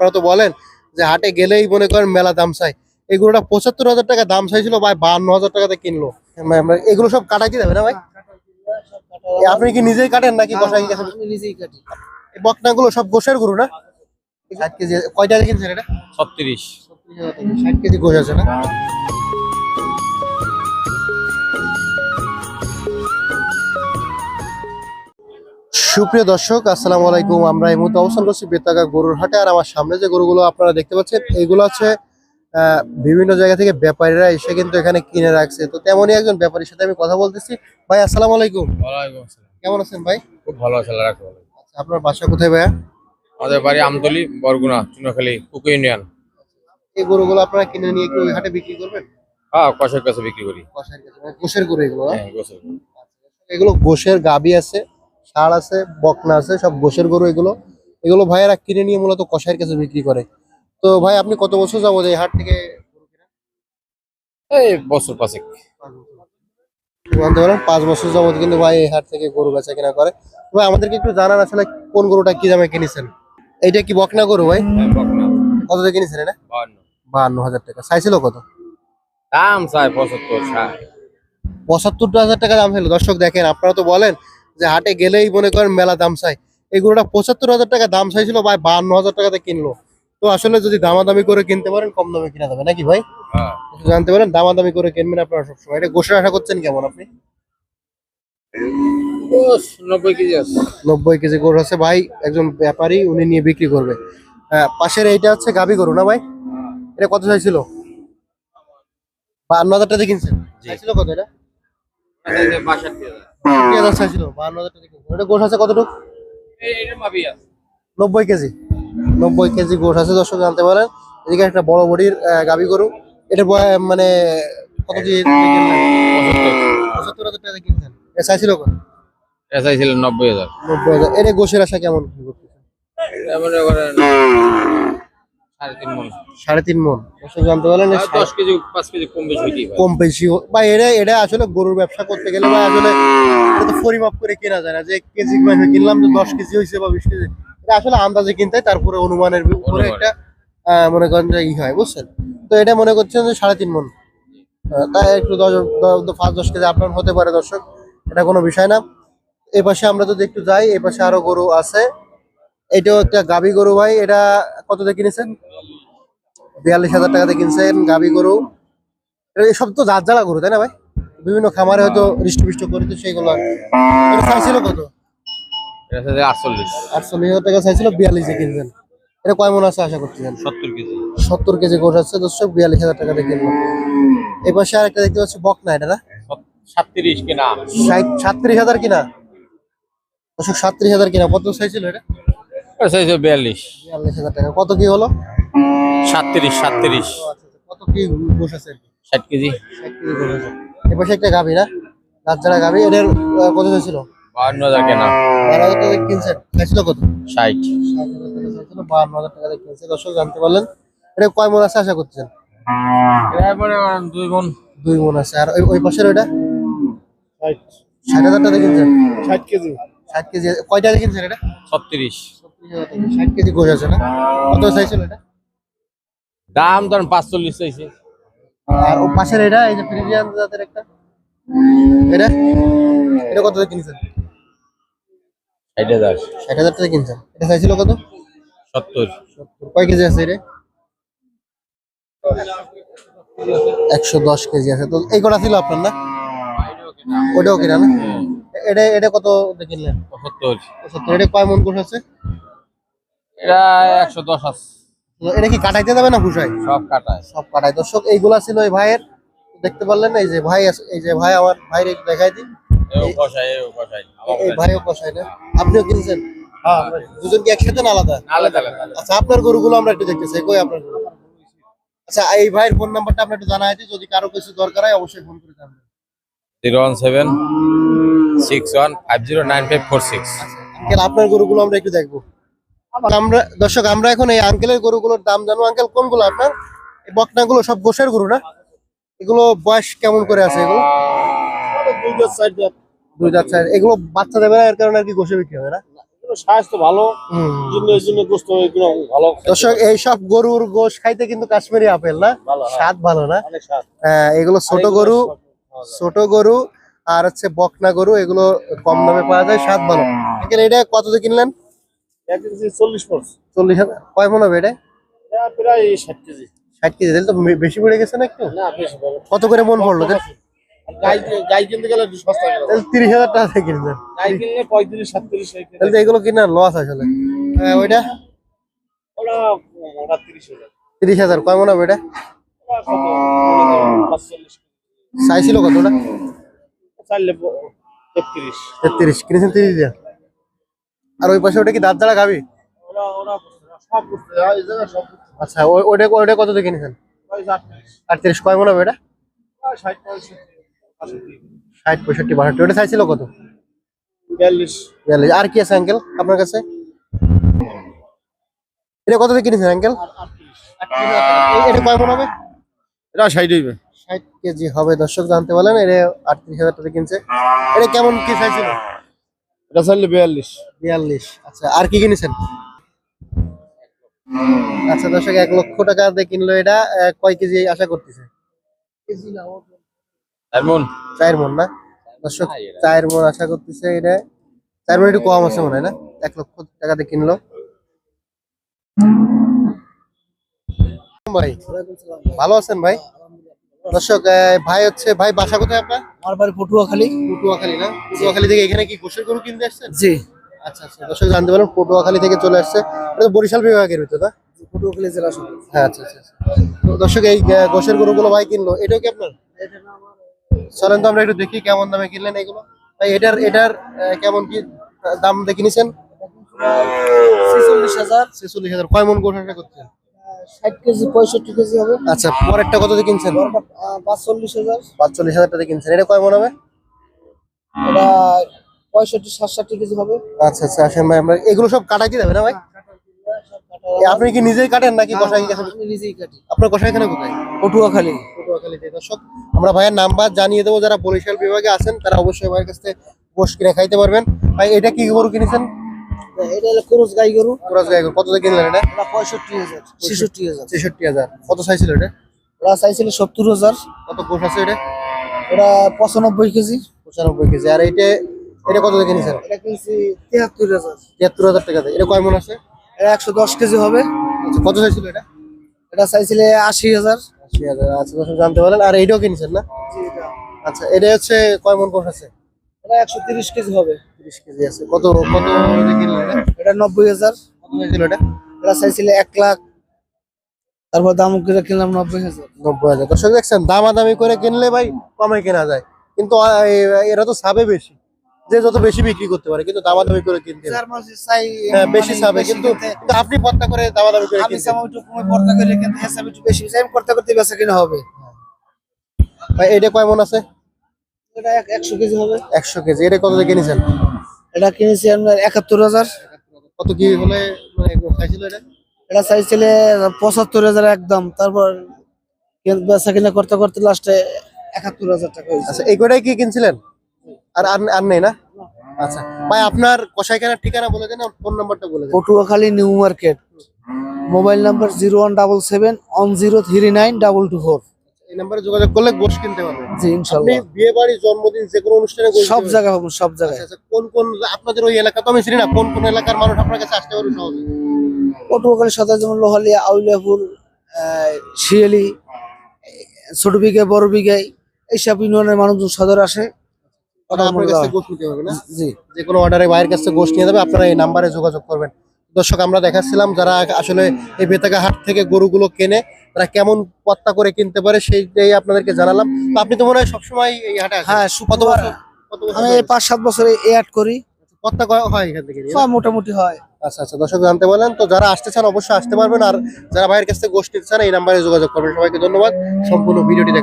আপনারা তো বলেন যে হাটে গেলেই মনে করেন মেলা দাম চাই। এগুলোটা পঁচাত্তর হাজার টাকা দাম চাইছিল ভাই বান্ন হাজার টাকাতে কিনলো। ভাই, আমরা- এগুলো সব কাটাই যাবে না ভাই? আপনি কি নিজেই কাটেন নাকি কষাই গুলো নিজেই কাটি। এই বকনাগুলো সব গোসের গরু না? ষাট কেজি কয়টা কিনছেন এটা? ছত্রিশ। ষাট কেজি গোস আছে না? সুপ্রিয় দর্শক আসসালামু আলাইকুম। আমরা এই মুহূর্তে অবস্থান করছি বেতাগা গরুর হাটে আর আমার সামনে যে গরুগুলো আপনারা দেখতে পাচ্ছেন এগুলো আহ, বিভিন্ন জায়গা থেকে ব্যাপারীরা এসে কিন্তু এখানে কিনে রাখছে। তো তেমনই একজন ব্যাপারীর সাথে আমি কথা বলতেছি। ভাই আসসালামু আলাইকুম। কেমন আছেন ভাই? খুব ভালো আছে। আচ্ছা, আপনার বাসা কোথায় ভাইয়া? আমাদের বাড়ি আমতলি বরগুনা চুনাখালী কুকু ইউনিয়ন। এই গরুগুলো আপনারা কিনে নিয়ে কি ওই হাটে বিক্রি করবেন? হ্যাঁ কষের কাছে বিক্রি করি। কষাইয়ের কাছে, মানে গোশের গরু এগুলো? হ্যাঁ গোসল এগুলো গোশের গাবি আছে। ষাড় আছে বকনা আছে সব গোশের গরু এগুলো। এগুলো ভাইয়েরা কিনে নিয়ে মূলত কষাইয়ের কাছে বিক্রি করে। তো ভাই আপনি কত বছর যাব এই হাট থেকে এই বছর পাঁচেক। জানতে পারেন পাঁচ বছর যাবত কিন্তু ভাই এই হাট থেকে গরু বেচা কেনা করে। ভাই আমাদেরকে একটু জানান আসলে কোন গরুটা কি দামে কিনেছেন? এইটা কি বকনা গরু ভাই? হ্যাঁ, কত দিয়ে কিনেছেন এটা? বাহান্ন হাজার টাকা। চাইছিল কত? দাম চাই পঁচাত্তর পঁচাত্তর হাজার টাকা দাম ছিল। দর্শক দেখেন আপনারা তো বলেন যে হাটে গেলেই মনে করেন মেলা দাম চাই। এই গরুটা পঁচাত্তর হাজার টাকা দাম চাইছিল ভাই বাহান্ন হাজার টাকাতে কিনলো। তো আসলে যদি দামাদামি করে কিনতে পারেন কম দামে কিনা যাবে নাকি ভাই? হ্যাঁ। জানতে পারেন দামাদামি করে কিনবেন আপনারা সবসময়। এটা গোসের আশা করছেন কেমন আপনি? নব্বই কেজি নব্বই কেজি গরু আছে। ভাই একজন ব্যাপারী উনি নিয়ে বিক্রি করবে। হ্যাঁ, পাশের এইটা হচ্ছে গাবি গরু না ভাই? এটা কত চাইছিল? হাজার টাকা কিনছেন? চাইছিল কত এটা? কি হাজার চাইছিল বাহান্ন হাজার টাকা এটা গোস আছে কতটুকু? নব্বই কেজি। নব্বই কেজি গোশ আছে দর্শক জানতে পারেন। এদিকে একটা বড় বডির গাবি গরু। এটা মানে কত কেজি পঁচাত্তর হাজার টাকা কিনছেন এটা চাইছিল কত? এটা চাইছিলেন নব্বই হাজার। নব্বই হাজার। এটা গোশের আশা কেমন? কি মনে করেন সাড়ে তিন মন। জানতে পারলেন দশ কেজি পাঁচ কেজি কম বেশি কম বেশি হোক। বা এটা এটা আসলে গরুর ব্যবসা করতে গেলে বা আসলে এটা তো পরিমাপ করে কেনা যায় না। যে কেজি মানে কিনলাম যে দশ কেজি হয়েছে বা বিশ কেজি। এটা আসলে আন্দাজে কিনতে তারপরে অনুমানের উপরে একটা আহ, মনে করেন যে ই হয় বুঝছেন? তো এটা মনে করছেন যে সাড়ে তিন মন। তাই একটু দশ পাঁচ দশ কেজি আপনার হতে পারে দর্শক এটা কোনো বিষয় না। এই পাশে আমরা যদি একটু যাই এই পাশে আরও গরু আছে। এটাও একটা গাবি গরু ভাই এটা কত দিয়ে কিনেছেন? বিয়াল্লিশ হাজার টাকাতে কিনছেন গাবি গরু। এটা এসব তো জাত জ্বালা গরু তাই না ভাই? বিভিন্ন খামারে হয়তো হৃষ্টপুষ্ট করে তো সেইগুলো। চাইছিল কত? আটচল্লিশ। আটচল্লিশ হাজার টাকা চাইছিল বিয়াল্লিশে কিনছেন। এটা কয় মন আছে আশা করতেছেন? সত্তর কেজি। সত্তর কেজি গোস আছে দর্শক বিয়াল্লিশ হাজার এই পাশে আরেকটা দেখতে পাচ্ছি বকনা এটা না? সাতত্রিশ কেনা। সাতত্রিশ হাজার কিনা? দর্শক সাতত্রিশ হাজার কিনা। কত চাইছিল এটা? চাইছে বিয়াল্লিশ। বিয়াল্লিশ হাজার টাকা। কত কি হলো? সাতত্রিশ সাতত্রিশ। আচ্ছা, আচ্ছা। কত কি গোস আছে ষাট কেজি। ষাট কেজি গোস আছে এই একটা গাভি না? যারা গাভি। এটার কত চাইছিল? বাহান্ন হাজার কেনা। বারো হাজার টাকা কিনছেন। চাইছিল কত? ষাট। ষাট হাজার টাকা চাইছিল বাহান্ন হাজার টাকা কিনছে। দর্শক জানতে পারলেন। এটা কয় মন আছে আশা করতেছেন? এরপরে দুই মন। দুই মন আছে। আর ওই- ওই পাশের ওইটা? ষাট। হাজার টাকা কিনছেন? ষাট কেজি। ষাট কেজি। কয়টা কিনছেন এটা? ছত্রিশ। ষাট কেজি গোস আছে না? কত চাইছিল এটা? দাম ধরেন পাঁচচল্লিশ চাইছে। আর ও পাশের এটা এই যে ফ্রিজিয়ান জাতের একটা? এটা? এটা কত কিনছেন? ষাট হাজার। ষাট হাজার টাকা কিনছেন। এটা চাইছিল কত? সত্তর। সত্তর। কয় কেজি আছে এটা? একশো দশ কেজি আছে। তো এই কটা ছিল আপনার না? ওটাও কিনা না? এটা এটা কত কিনলেন? পঁচাত্তর। সত্তর এটা কয় মন গোস আছে? এটা একশো দশ আছে। এটা কি কাটাইতে যাবে না সব কাটায়। সব কাটায়। দর্শক এইগুলা ছিল এই ভাইয়ের। দেখতে পারলেন এই যে ভাই আছে- এই যে ভাই আমার দেখাই দিন এই ভাইও না? আপনিও কিনছেন? হ্যাঁ দুজন কি একসাথে না আলাদা? আলাদা আলাদা আচ্ছা আপনার গরুগুলো আমরা একটু দেখতেছি। কই আপনার গরু? আচ্ছা এই ভাইয়ের ফোন নাম্বারটা আমরা একটু জানা দিই। যদি কারও কিছু দরকার হয় অবশ্যই ফোন করে জানবেন। Zero one seven six one five zero nine five four six. Uncle আপনার গরুগুলো আমরা একটু দেখব। আমরা দর্শক আমরা এখন এই আঙ্কেলের গরুগুলোর দাম জানব। আঙ্কেল কোনগুলো আপনার? এই বকনাগুলো সব গোসের গরু না? এগুলো বয়স কেমন করে আছে এগুলো? দুই দাঁত চার এগুলো বাচ্চা দেবে না এর কারণে আর কি গোসে বিক্রি হবে না? দর্শক এইসব গরুর গোশ খাইতে কিন্তু কাশ্মীরি আপেল না? হ্যাঁ। স্বাদ ভালো না? হ্যাঁ, এগুলো ছোট গরু। ছোট গরু আর হচ্ছে বকনা গরু এগুলো কম দামে পাওয়া যায় স্বাদ ভালো। এটা কত দিয়ে কিনলেন? এক কেজি চল্লিশ পড়ছে চল্লিশ কয় মন হবে এটা? এটা প্রায় ষাট কেজি। ষাট কেজি। তাহলে তো বেশি পড়ে গেছে না একটু? না বেশি কত করে মন পড়ল? গাই কিনতে গেলে একটু সস্তা তাহলে তিরিশ হাজার টাকা দিয়ে কিনবেন। গাই কিনলে পঁয়ত্রিশ সাতত্রিশ তাহলে তো এগুলো কিনা লস আসলে। হ্যাঁ, ওইটা? তিরিশ হাজার তিরিশ হাজার। কয় মন হবে এটা? চাইছিল কত? ওটা চাইলে তেত্রিশ। তেত্রিশ। কিনেছেন তিরিশ হাজার আর ওই পাশে ওটা কি দাঁত দ্বারা খাবি ওরা ওরা সব করতে এই জায়গায় সব করতে আচ্ছা ওই- ওইটা ওইটা কত দিয়ে কিনেছেন? আটত্রিশ। কয় মনে হবে এটা? ষাট পঁয়ষট্টি পঁয়ষট্টি। ষাট পঁয়ষট্টি বাষট্টি ওটা চাইছিল কত? বিয়াল্লিশ। বিয়াল্লিশ আর কি আছে আঙ্কেল আপনার কাছে? এটা কত দিয়ে কিনেছেন আঙ্কেল এটা কয় মন হবে? এটা ষাট হইবে। ষাট কেজি হবে দর্শক জানতে পারলেন এটা আটত্রিশ হাজার টাকা কিনছে। এটা কেমন কি চাইছিল এটা চাইলে বিয়াল্লিশ। বিয়াল্লিশ। আচ্ছা আর কি কিনেছেন? আচ্ছা দর্শক এক লক্ষ টাকা দিয়ে কিনলো এটা। কয় কেজি আশা করতেছে? এমন চার মন না? দর্শক চার মন আশা করতেছে এটা। চার মন একটু কম আছে মনে হয় না? এক লক্ষ টাকা দিয়ে কিনলো। ভাই ভালো আছেন ভাই? দর্শক ভাই হচ্ছে ভাই বাসা কোথায় আপনার? আমার বাড়ি পটুয়াখালী। পটুয়াখালী না? পটুয়াখালী থেকে এখানে কি গোসের গরু কিনতে আসছেন? জি। আচ্ছা আচ্ছা। দর্শক জানতে পারলাম পটুয়াখালী থেকে চলে আসছে। এটা তো বরিশাল বিভাগের ভিতর না? পটুয়াখালী জেলা সদর। হ্যাঁ আচ্ছা আচ্ছা আচ্ছা। তো দর্শক এই গোশের গরুগুলো ভাই কিনলো। এটাও কি আপনার? চলেন তো আমরা একটু দেখি কেমন দামে কিনলেন এগুলো। ভাই এটার এটার কেমন কি দাম দিয়ে কিনেছেন ছেচল্লিশ হাজার। ছেচল্লিশ হাজার। কয় মন গোশ আশা করছেন? ষাট কেজি পঁয়ষট্টি কেজি হবে। আচ্ছা পরেরটা কত দিয়ে কিনছেন পাঁচচল্লিশ হাজার। পাঁচচল্লিশ হাজার টাকা কিনছেন। এটা কয় মন হবে? এটা পঁয়ষট্টি সাতষট্টি কেজি হবে। আচ্ছা আচ্ছা আসেন ভাই আমরা এগুলো সব কাটা কি যাবে না ভাই? আপনি কি নিজেই কাটেন নাকি কষাই নিজেই কাটি। আপনার কোথায়? পটুয়াখালী। পটুয়াখালীতে দর্শক আমরা ভাইয়ের নাম্বার জানিয়ে দেবো যারা বরিশাল বিভাগে আছেন তারা অবশ্যই ভাইয়ের কাছ থেকে গোশ কিনে খাইতে পারবেন। ভাই এটা কি গরু কিনেছেন? এটা হলো ক্রোজ গাই গরু। গাই গরু। কত দিয়ে কিনলেন এটা? এটা পঁয়ষট্টি হাজার। ছেষট্টি হাজার। ছেষট্টি হাজার। কত চাইছিল এটা? ওরা চাইছিল সত্তর হাজার। কত আছে এটা? ওরা পঁচানব্বই কেজি। পঁচানব্বই কেজি। আর এইটা এটা কত দিয়ে কিনেছেন? এটা কিনছি তিয়াত্তর হাজার। তিয়াত্তর হাজার টাকা দিয়ে। এটা কয় মন আছে? এটা একশো দশ কেজি হবে। আচ্ছা, কত চাইছিল এটা? এটা চাইছিলে আশি হাজার। আশি হাজার। আচ্ছা জানতে পারলেন। আর এইটাও কিনছেন না? আচ্ছা এটা হচ্ছে কয় মন গোশ আছে? এটা একশো তিরিশ কেজি হবে। তিরিশ কেজি আছে। কত কত এটা? নব্বই হাজার। কত চাইছিল এটা? এটা চাইছিলে এক লাখ। তারপর দাম করে কিনলাম নব্বই হাজার। নব্বই হাজার। দর্শক দেখছেন দামাদামি করে কিনলে ভাই কমে কেনা যায়। কিন্তু এরা তো সাবে বেশি। যে যত বেশি বিক্রি করতে পারে কিন্তু দামাদামি করে কিনতে হয়। হ্যাঁ, বেশি মানে সাবে। কিন্তু। আপনি পত্তা করে দামাদামি করে আমি কিনতে একটু কমে পর্দা করে কিনতে হিসাবে একটু বেশি করতে করতে বেচা কিনা হবে। ভাই এটা কয় মন আছে? এটা এক- একশো কেজি হবে। একশো কেজি। এটা কত দিয়ে কিনেছেন? এটা কিনেছি কত কি হলে মানে খাইছিল এটা? চাইছিলে একদম। তারপর বেচা কিনা করতে করতে লাস্টে একাত্তর হাজার টাকা হয়েছে। আচ্ছা এই কটাই কি কিনছিলেন? আর আর নেই না? আচ্ছা ভাই আপনার কষাই কেনার ঠিকানা বলে দেন ফোন নাম্বারটা বলে দেন। Patuakhali new market. Mobile number zero one double seven one zero three nine double two four. এই নাম্বারে যোগাযোগ করলে গোশ কিনতে পারবেন জি আপনি বিয়ে বাড়ি জন্মদিন যে কোনো অনুষ্ঠানে সব জায়গায় হবে সব জায়গায়। আচ্ছা, আচ্ছা, কোন কোন আপনাদের ওই এলাকা? তো আমি চিনি না কোন কোন এলাকার মানুষ আপনার কাছে আসতে পারবে সহজে? পটুয়াখালী সদর যেমন লোহালিয়া আউলিয়াপুর শিয়ালি ছোট বিঘে বড় বিঘাই এইসব ইউনিয়নের মানুষজন সদর আসে। জি। যে কোনো অর্ডারে বাইরের কাছ থেকে গোশ নিয়ে যাবে আপনারা এই নাম্বারে যোগাযোগ করবেন। দর্শক আমরা দেখাচ্ছিলাম যারা আসলে এই বেতাগা হাট থেকে গরুগুলো কেনে তারা কেমন পত্তা করে কিনতে পারে সেইটাই আপনাদেরকে জানালাম। তো আপনি তো মনে হয় সবসময় এই হাটে হ্যাঁ কত বছর আমি পাঁচ সাত বছরে এ অ্যাড করি। পত্তা হয় এখান থেকে? মোটামুটি হয়। আচ্ছা আচ্ছা দর্শক জানতে বলেন তো যারা আসতে চান অবশ্যই আসতে পারবেন। আর যারা বাইরের কাছ থেকে গোষ্ঠী চান এই নাম্বারে যোগাযোগ করবেন। সবাইকে ধন্যবাদ। সম্পূর্ণ ভিডিওটি দেখা